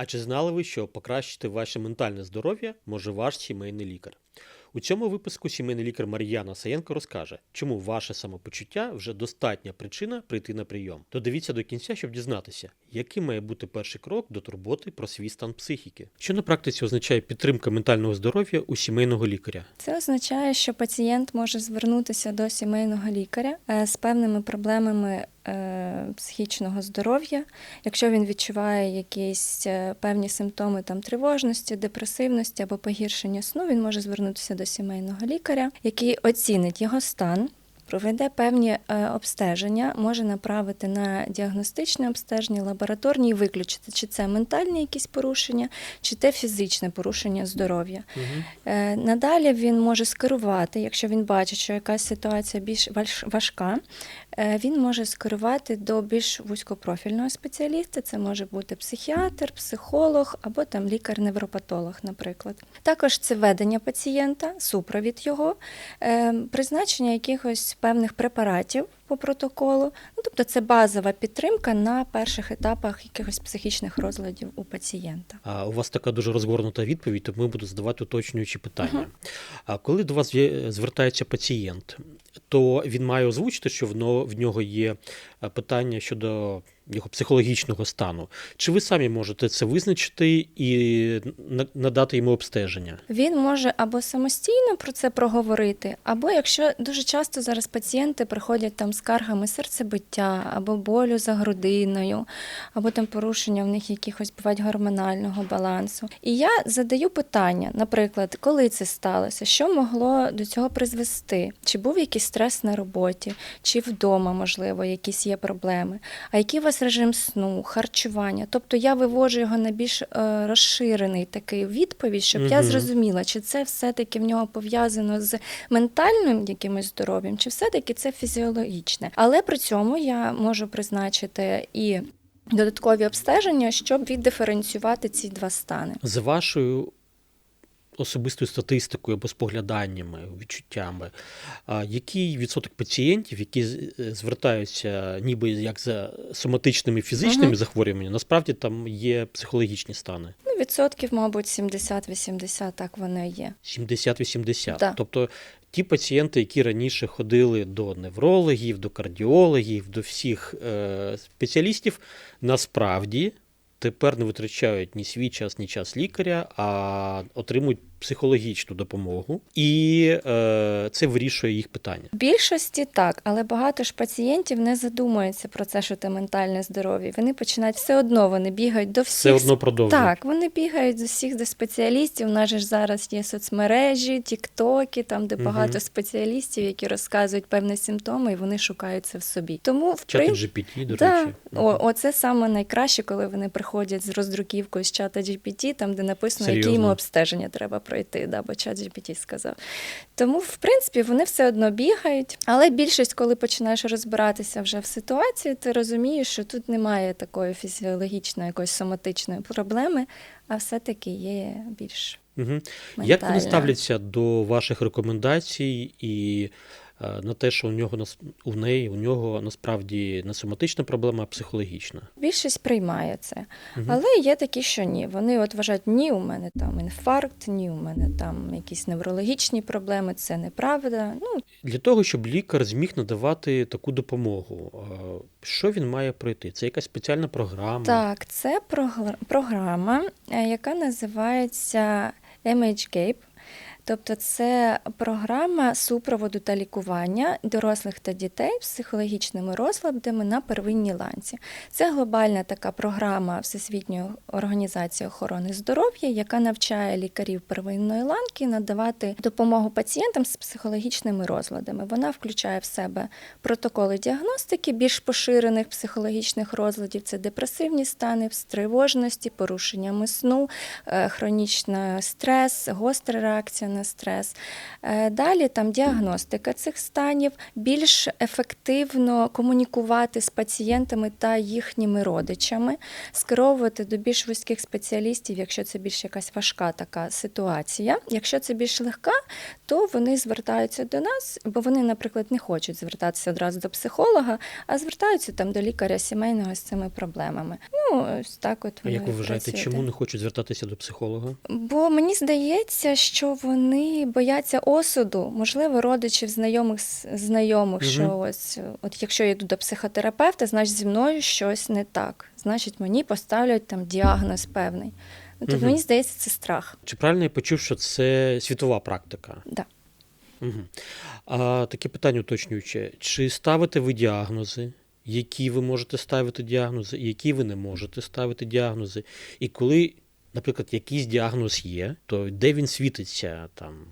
А чи знали ви, що покращити ваше ментальне здоров'я може ваш сімейний лікар? У цьому випуску сімейний лікар Мар'яна Саєнко розкаже, чому ваше самопочуття вже достатня причина прийти на прийом. Додивіться до кінця, щоб дізнатися, який має бути перший крок до турботи про свій стан психіки. Що на практиці означає підтримка ментального здоров'я у сімейного лікаря? Це означає, що пацієнт може звернутися до сімейного лікаря е, з певними проблемами психічного здоров'я, якщо він відчуває якісь е, певні симптоми там тривожності, депресивності або погіршення сну, він може звернутися до сімейного лікаря, який оцінить його стан. Проведе певні е, обстеження, може направити на діагностичне обстеження, лабораторні і виключити, чи це ментальні якісь порушення, чи те фізичне порушення здоров'я. Угу. Надалі він може скерувати, якщо він бачить, що якась ситуація більш важка, е, він може скерувати до більш вузькопрофільного спеціаліста. Це може бути психіатр, психолог або там лікар-невропатолог, наприклад. Також це ведення пацієнта, супровід його, призначення якихось певних препаратів по протоколу. Ну, тобто це базова підтримка на перших етапах якихось психічних розладів у пацієнта. А у вас така дуже розгорнута відповідь, тому буду задавати уточнюючі питання. А коли до вас звертається пацієнт, то він має озвучити, що в в нього є е, питання щодо його психологічного стану. Чи ви самі можете це визначити і надати йому обстеження? Він може або самостійно про це проговорити, або якщо дуже часто зараз пацієнти приходять там скаргами серцебиття, або болю за грудиною, або там порушення в них якихось бувають гормонального балансу. І я задаю питання, наприклад, коли це сталося, що могло до цього призвести? Чи був якийсь стрес на роботі, чи вдома, можливо, якісь є проблеми? А який у вас режим сну, харчування? Тобто я вивожу його на більш е, розширений такий відповідь, щоб я зрозуміла, чи це все-таки в нього пов'язано з ментальним якимось здоров'ям, чи все-таки це фізіологічне. Але при цьому я можу призначити і додаткові обстеження, щоб віддиференціювати ці два стани. За вашою особистою статистикою або спогляданнями, відчуттями, який відсоток пацієнтів, які е, звертаються ніби як за соматичними фізичними Мгм. захворюваннями, насправді там є психологічні стани? Ну, відсотків, мабуть, 70-80, так воно є. 70-80. Да. Тобто ті пацієнти, які раніше ходили до неврологів, до кардіологів, до всіх е, спеціалістів, насправді тепер не витрачають ні свій час, ні час лікаря, а отримують психологічну допомогу, і е, це вирішує їх питання. В більшості так, але багато ж пацієнтів не задумуються про це, що це ментальне здоров'я. Вони починають все одно, вони бігають до всіх. Все одно продовжує. Так, вони бігають з усіх до спеціалістів. У нас же ж зараз є соцмережі, тіктоки, там де багато спеціалістів, які розказують певні симптоми, і вони шукають це в собі. Тому в Чати прин- GPT, до Да. речі. О, оце саме найкраще, коли вони приходять з роздруківкою з чата GPT, там де написано, які Серйозно? йому обстеження треба пройти, да, бо чат GPT сказав. Тому, в принципі, вони все одно бігають. Але більшість, коли починаєш розбиратися вже в ситуації, ти розумієш, що тут немає такої фізіологічної, якоїсь соматичної проблеми, а все-таки є більш Угу. Як вони ставляться до ваших рекомендацій і на те, що у нього нас- у неї, у нього насправді не соматична проблема, а психологічна? Більшість приймає це. Мгм. Але є такі, що ні. Вони от вважають, ні, у мене там інфаркт, ні, у мене там якісь неврологічні проблеми, це неправда. Ну, Для того, щоб лікар зміг надавати таку допомогу, е, що він має пройти? Це якась спеціальна програма? так, це програ- програма, е, яка називається MHGAPE. Тобто це програма супроводу та лікування дорослих та дітей з психологічними розладами на первинній ланці. Це глобальна така програма Всесвітньої організації охорони здоров'я, яка навчає лікарів первинної ланки надавати допомогу пацієнтам з психологічними розладами. Вона включає в себе протоколи діагностики більш поширених психологічних розладів. Це депресивні стани, тривожності, порушеннями сну, е, хронічний стрес, гостра реакція на стрес. Е, Далі там діагностика цих станів, більш ефективно комунікувати з пацієнтами та їхніми родичами, скеровувати до більш вузьких спеціалістів, якщо це більш якась важка така ситуація. Якщо це більш легка, то вони звертаються до нас, бо вони, наприклад, не хочуть звертатися одразу до психолога, а звертаються там до лікаря сімейного з цими проблемами. Ну, ось так от А як ви вважаєте, працює. чому не хочуть звертатися до психолога? Бо мені здається, що вони бояться осуду, можливо, родичів, знайомих знайомих, Мгм. що ось от якщо я йду до психотерапевта, значить зі мною щось не так. Значить, мені поставлять там діагноз певний. Ну, Тобто Мгм. мені здається, це страх. Чи правильно я почув, що це світова практика? Да. Угу. А таке питання уточнююче: чи ставите ви діагнози? Які ви можете ставити діагнози, які ви не можете ставити діагнози? І коли, наприклад, якийсь діагноз є, то де він світиться там?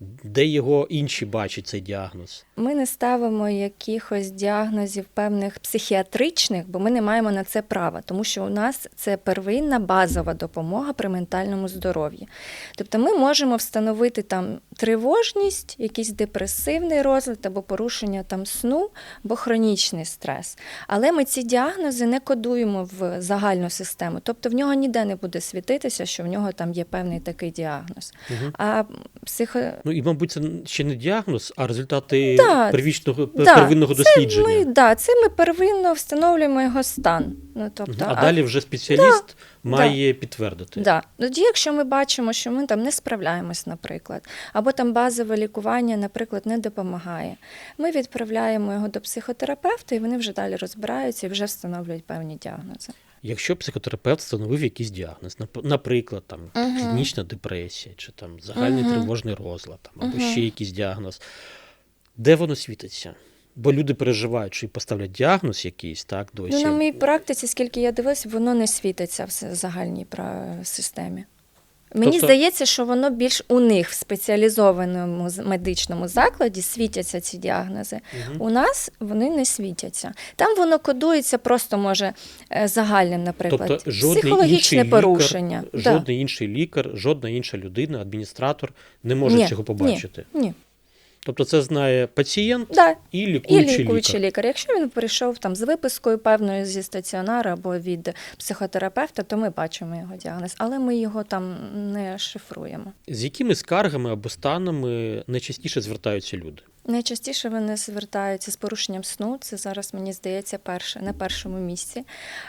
Де його інші бачать цей діагноз? Ми не ставимо якихось діагнозів певних психіатричних, бо ми не маємо на це права, тому що у нас це первинна базова допомога при ментальному здоров'ї. Тобто ми можемо встановити там тривожність, якийсь депресивний розлад або порушення там сну, або хронічний стрес. Але ми ці діагнози не кодуємо в загальну систему. Тобто в нього ніде не буде світитися, що в нього там є певний такий діагноз. Угу. А психо... Ну і, мабуть, це ще не діагноз, а результати Да, первічного да, первинного дослідження. Ми, да, це ми первинно встановлюємо його стан. Ну, тобто, Мгм. а, далі вже спеціаліст має підтвердити. Да. Тоді, якщо ми бачимо, що ми там не справляємось, наприклад, або там базове лікування, наприклад, не допомагає, ми відправляємо його до психотерапевта, і вони вже далі розбираються і вже встановлюють певні діагнози. Якщо психотерапевт встановив якийсь діагноз, нап- наприклад, там Мгм. клінічна депресія, чи там загальний Мгм. тривожний розлад, там, або Мгм. ще якийсь діагноз, де воно світиться? Бо люди переживають, що і поставлять діагноз якийсь, так, досі. Ну, на моїй практиці, скільки я дивилась, воно не світиться в загальній системі. Мені Тобто- здається, що воно більш у них в спеціалізованому медичному закладі світяться ці діагнози. Угу. У нас вони не світяться. Там воно кодується просто може е, загальним, наприклад, Тобто жодний психологічне інший порушення. лікар, жодний інший лікар, жодна інша людина, адміністратор не може Ні, цього побачити. Ні. Тобто це знає пацієнт Да. і І лікуючий, лікуючий лікар. лікар. Якщо він прийшов там з випискою певною зі стаціонару або від психотерапевта, то ми бачимо його діагноз, але ми його там не шифруємо. З якими скаргами або станами найчастіше звертаються люди? Найчастіше вони звертаються з порушенням сну. Це зараз мені здається перше на першому місці.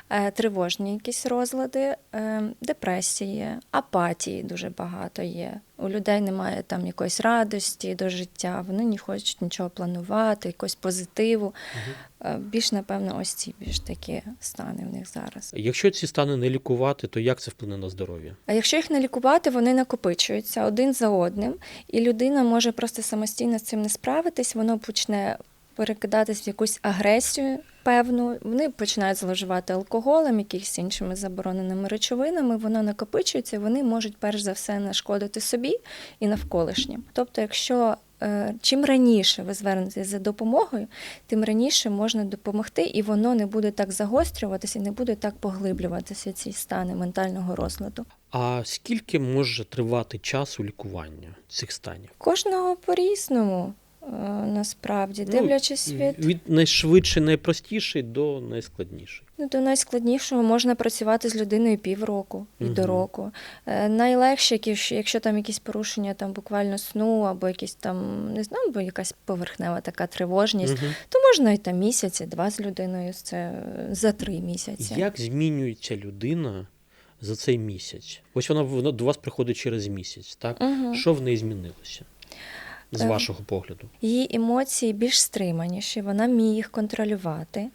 Е, Тривожні якісь розлади, е, депресії, апатії дуже багато є. У людей немає там якоїсь радості до життя, вони не хочуть нічого планувати, якогось позитиву. Е, Більш напевно, ось ці більш такі стани в них зараз. Якщо ці стани не лікувати, то як це вплине на здоров'я? А якщо їх не лікувати, вони накопичуються один за одним, і людина може просто самостійно з цим не справитись, воно почне перекидатись в якусь агресію певну. Вони починають зловживати алкоголем, якихось іншими забороненими речовинами. Воно накопичується, вони можуть перш за все нашкодити собі і навколишнім. Тобто, якщо е, Чим раніше ви звернетеся за допомогою, тим раніше можна допомогти, і воно не буде так загострюватися, не буде так поглиблюватися ці стани ментального розладу. А скільки може тривати часу лікування цих станів? Кожного по-різному, е, насправді, Ну, дивлячись від Від найшвидше, найпростіший до найскладніший. ну, до найскладнішого можна працювати з людиною півроку і Мгм. до року. Е, Найлегше, якщо- якщо там якісь порушення там буквально сну, або якісь там не знаю, або якась поверхнева така тривожність, Мгм. то можна і там місяці, два з людиною. Це е, за три місяці. Як змінюється людина за цей місяць? Ось вона, вона до вас приходить через місяць, так? Мгм. Що в неї змінилося? З Е, вашого погляду? Її емоції більш стриманіші, вона вміє їх контролювати,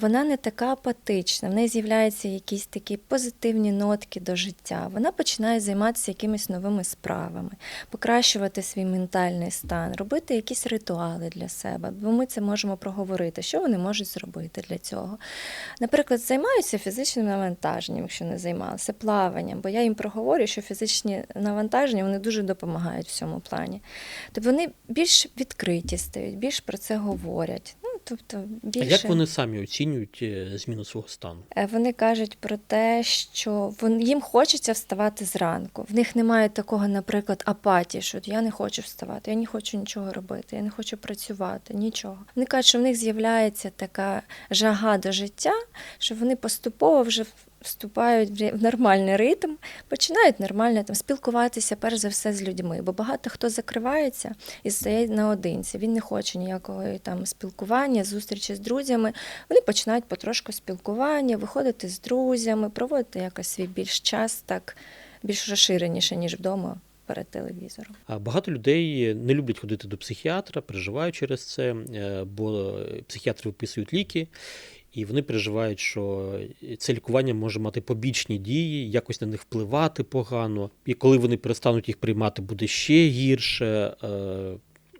вона не така апатична, в неї з'являються якісь такі позитивні нотки до життя. Вона починає займатися якимись новими справами, покращувати свій ментальний стан, робити якісь ритуали для себе, бо ми це можемо проговорити, що вони можуть зробити для цього. Наприклад, займаються фізичним навантаженням, якщо не займалися, плаванням, бо я їм проговорю, що фізичні навантаження вони дуже допомагають в цьому плані. Тобто вони більш відкриті стають, більш про це говорять. Ну, тобто А як вони самі оцінюють е, зміну свого стану? Е, Вони кажуть про те, що вон- їм хочеться вставати зранку. В них немає такого, наприклад, апатії, що я не хочу вставати, я не хочу нічого робити, я не хочу працювати, нічого. Вони кажуть, що в них з'являється така жага до життя, що вони поступово вже вступають в нормальний ритм, починають нормально там спілкуватися перш за все з людьми. Бо багато хто закривається і стає наодинці. Він не хоче ніякого там спілкування, зустрічі з друзями. Вони починають потрошку спілкування, виходити з друзями, проводити якось свій більш час так більш розширеніше, ніж вдома перед телевізором. А багато людей не люблять ходити до психіатра, переживають через це, е, бо психіатри виписують ліки, і вони переживають, що це лікування може мати побічні дії, якось на них впливати погано. І коли вони перестануть їх приймати, буде ще гірше.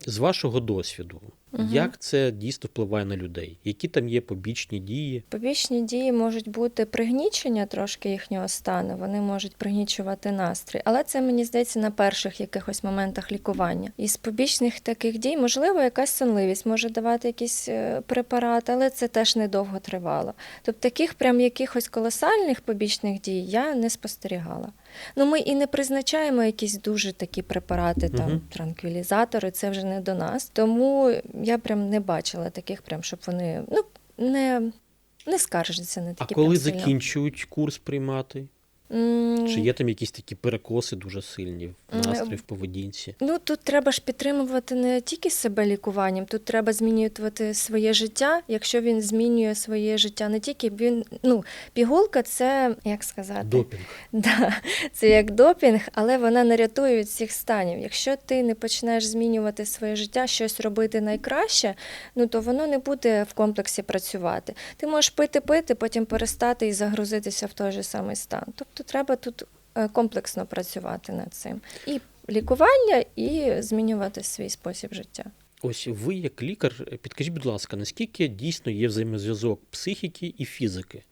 З вашого досвіду, Мгм. як це дійсно впливає на людей? Які там є побічні дії? Побічні дії можуть бути пригнічення трошки їхнього стану, вони можуть пригнічувати настрій, але це мені здається на перших якихось моментах лікування. Із побічних таких дій, можливо, якась сонливість може давати якісь е, препарати, але це теж недовго тривало. Тобто таких прям якихось колосальних побічних дій я не спостерігала. Ну, ми і не призначаємо якісь дуже такі препарати, там Мгм. транквілізатори, це вже не до нас. Тому я прям не бачила таких, прям щоб вони ну не, не скаржаться на такі. А коли прям закінчують курс приймати? Чи є там якісь такі перекоси дуже сильні в М, настрої, в поведінці? Ну тут треба ж підтримувати не тільки себе лікуванням, тут треба змінювати своє життя. Якщо він змінює своє життя, не тільки він ну пігулка, це як сказати, Допінг. Да, це як допінг, але вона не рятує від всіх станів. Якщо ти не почнеш змінювати своє життя, щось робити найкраще, ну то воно не буде в комплексі працювати. Ти можеш пити, пити, потім перестати і загрузитися в той же самий стан. Тобто треба тут е, комплексно працювати над цим. І лікування, і змінювати свій спосіб життя. Ось ви, як лікар, підкажіть, будь ласка, наскільки дійсно є взаємозв'язок психіки і фізики?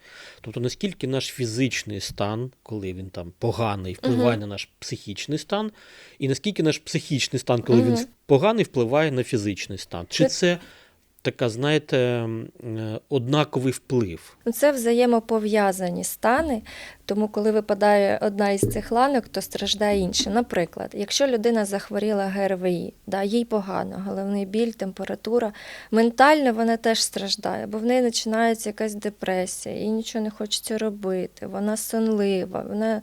Тобто, наскільки наш фізичний стан, коли він там поганий, впливає Мгм. на наш психічний стан, і наскільки наш психічний стан, коли він поганий, впливає на фізичний стан? Чи Це- це така, знаєте, е, однаковий вплив? Ну, Це взаємопов'язані стани, тому коли випадає одна із цих ланок, то страждає інша. Наприклад, якщо людина захворіла ГРВІ, да, їй погано, головний біль, температура, ментально вона теж страждає, бо в неї починається якась депресія, їй нічого не хочеться робити, вона сонлива, вона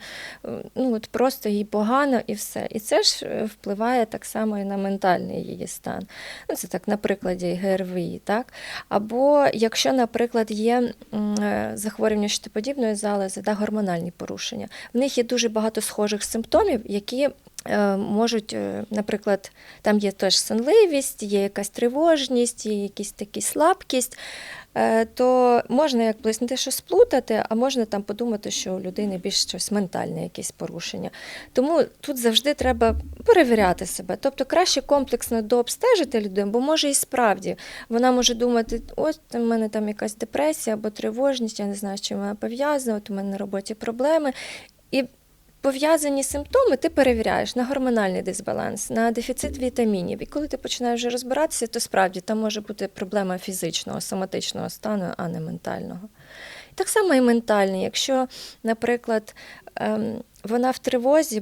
ну, от просто їй погано і все. І це ж е, впливає так само і на ментальний її стан. Ну, це так на прикладі ГРВІ, так? Або якщо, наприклад, є е, захворювання щитоподібної залози, да, гормональні порушення, в них є дуже багато схожих симптомів, які е, можуть, е, наприклад, там є теж сонливість, є якась тривожність, є якась такі слабкість. Е, То можна як те, що сплутати, а можна там подумати, що у людини більш щось ментальне, якісь порушення. Тому тут завжди треба перевіряти себе. Тобто краще комплексно дообстежити людину, бо може і справді вона може думати, ось у мене там якась депресія або тривожність, я не знаю, з чим вона пов'язана, от у мене на роботі проблеми. І пов'язані симптоми ти перевіряєш на гормональний дисбаланс, на дефіцит вітамінів. І коли ти починаєш вже розбиратися, то справді там може бути проблема фізичного, соматичного стану, а не ментального. Так само і ментальний. Якщо, наприклад, ем, вона в тривозі,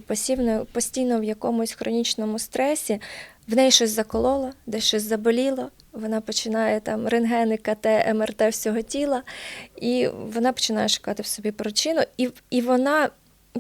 постійно, в якомусь хронічному стресі, в неї щось закололо, десь щось заболіло, вона починає там рентгени, КТ, МРТ всього тіла, і вона починає шукати в собі причину, і, і вона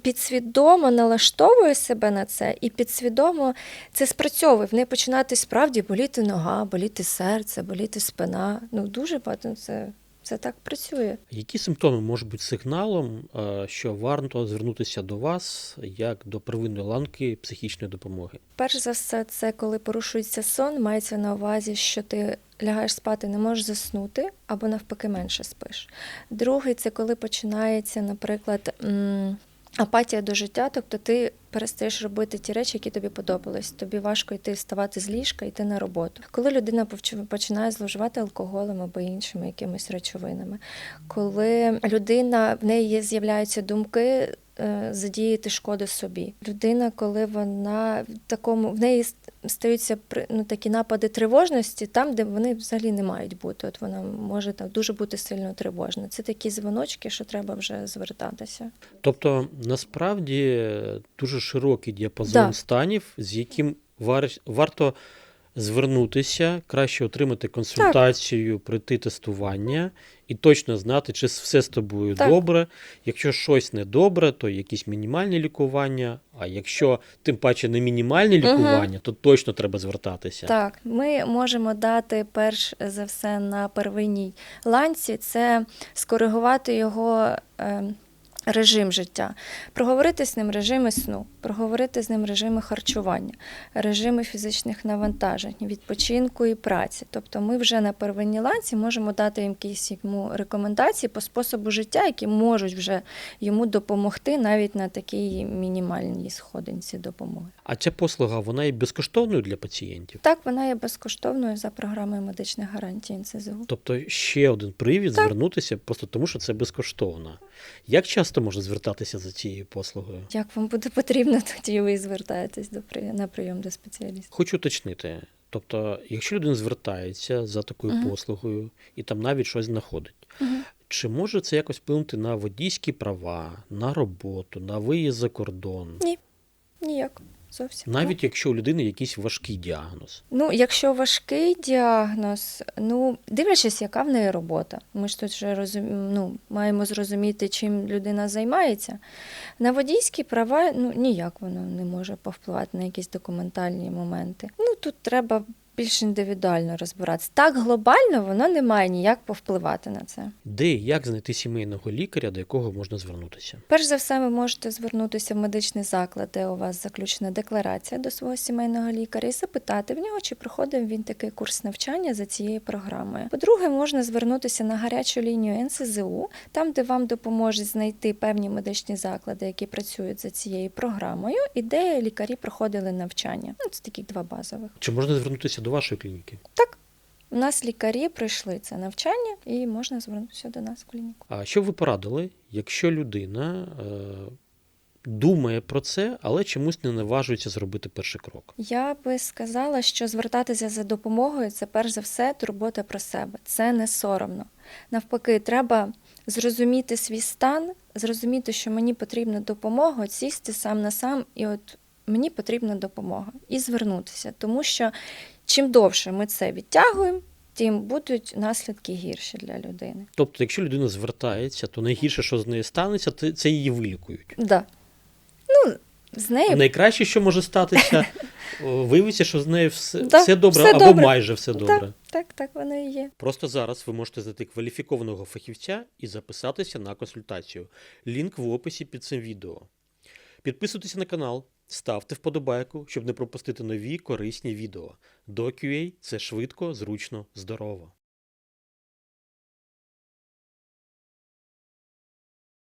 підсвідомо налаштовує себе на це, і підсвідомо це спрацьовує. В неї починати справді боліти нога, боліти серце, боліти спина. Ну дуже багато це, це так працює. Які симптоми можуть бути сигналом, е, що варто звернутися до вас як до первинної ланки психічної допомоги? Перш за все, це коли порушується сон, мається на увазі, що ти лягаєш спати, не можеш заснути, або навпаки менше спиш. Другий це коли починається, наприклад, м, апатія до життя, тобто ти перестаєш робити ті речі, які тобі подобались. Тобі важко йти вставати з ліжка, йти на роботу. Коли людина починає зловживати алкоголем або іншими якимись речовинами, коли людина в неї з'являються думки. Е, Задіяти шкоду собі. Людина, коли вона в такому в неї стаються ну, такі напади тривожності там, де вони взагалі не мають бути. От вона може там дуже бути сильно тривожна. Це такі дзвоночки, що треба вже звертатися. Тобто, насправді е, дуже широкий діапазон Да. станів, з яким вар- варто звернутися, краще отримати консультацію, пройти тестування і точно знати, чи все з тобою Так. добре. Якщо щось не добре, то якісь мінімальні лікування. А якщо тим паче не мінімальні Мгм. лікування, то точно треба звертатися. Так, ми можемо дати перш за все на первинній ланці це скоригувати його е, режим життя, проговорити з ним режими сну, проговорити з ним режими харчування, режими фізичних навантажень, відпочинку і праці. Тобто ми вже на первинній ланці можемо дати їм якісь йому рекомендації по способу життя, які можуть вже йому допомогти навіть на такій мінімальній сходинці допомоги. А ця послуга вона є безкоштовною для пацієнтів. Так, вона є безкоштовною за програмою медичних гарантій НСЗУ. Тобто ще один привід Так. звернутися просто тому, що це безкоштовно. Як часто можна звертатися за цією послугою? Як вам буде потрібно, тоді ви звертаєтесь до на прийом до спеціаліста. Хочу уточнити. Тобто, якщо людина звертається за такою Мгм. послугою і там навіть щось знаходить, Мгм. чи може це якось вплинути на водійські права, на роботу, на виїзд за кордон? Ні, Ніяк зовсім. Навіть якщо у людини якийсь важкий діагноз. Ну, якщо важкий діагноз, ну дивлячись, яка в неї робота. Ми ж тут вже розум... ну, маємо зрозуміти, чим людина займається. На водійські права ну ніяк воно не може повпливати на якісь документальні моменти. Ну тут треба більш індивідуально розбиратися. Так глобально воно не має ніяк повпливати на це. Де і як знайти сімейного лікаря, до якого можна звернутися? Перш за все, ви можете звернутися в медичний заклад, де у вас заключена декларація до свого сімейного лікаря, і запитати в нього, чи проходив він такий курс навчання за цією програмою. По-друге, можна звернутися на гарячу лінію НСЗУ, там, де вам допоможуть знайти певні медичні заклади, які працюють за цією програмою, і де лікарі проходили навчання. Ну, це такі два базових. Чи можна звернутися до вашої клініки? Так. У нас лікарі пройшли це навчання, і можна звернутися до нас в клініку. А що ви порадили, якщо людина е, думає про це, але чомусь не наважується зробити перший крок? Я би сказала, що звертатися за допомогою це перш за все турбота про себе. Це не соромно. Навпаки, треба зрозуміти свій стан, зрозуміти, що мені потрібна допомога, сісти сам на сам, і от мені потрібна допомога, і звернутися. Тому що чим довше ми це відтягуємо, тим будуть наслідки гірші для людини. Тобто, якщо людина звертається, то найгірше, що з нею станеться, це, її вилікують. Да. Ну, з нею Найкраще, що може статися, виявиться, що з нею все, Да, все добре все або добре. майже все добре. так, так воно і є. Просто зараз ви можете знайти кваліфікованого фахівця і записатися на консультацію. Лінк в описі під цим відео. Підписуйтесь на канал, ставте вподобайку, щоб не пропустити нові корисні відео. До QA – це швидко, зручно, здорово.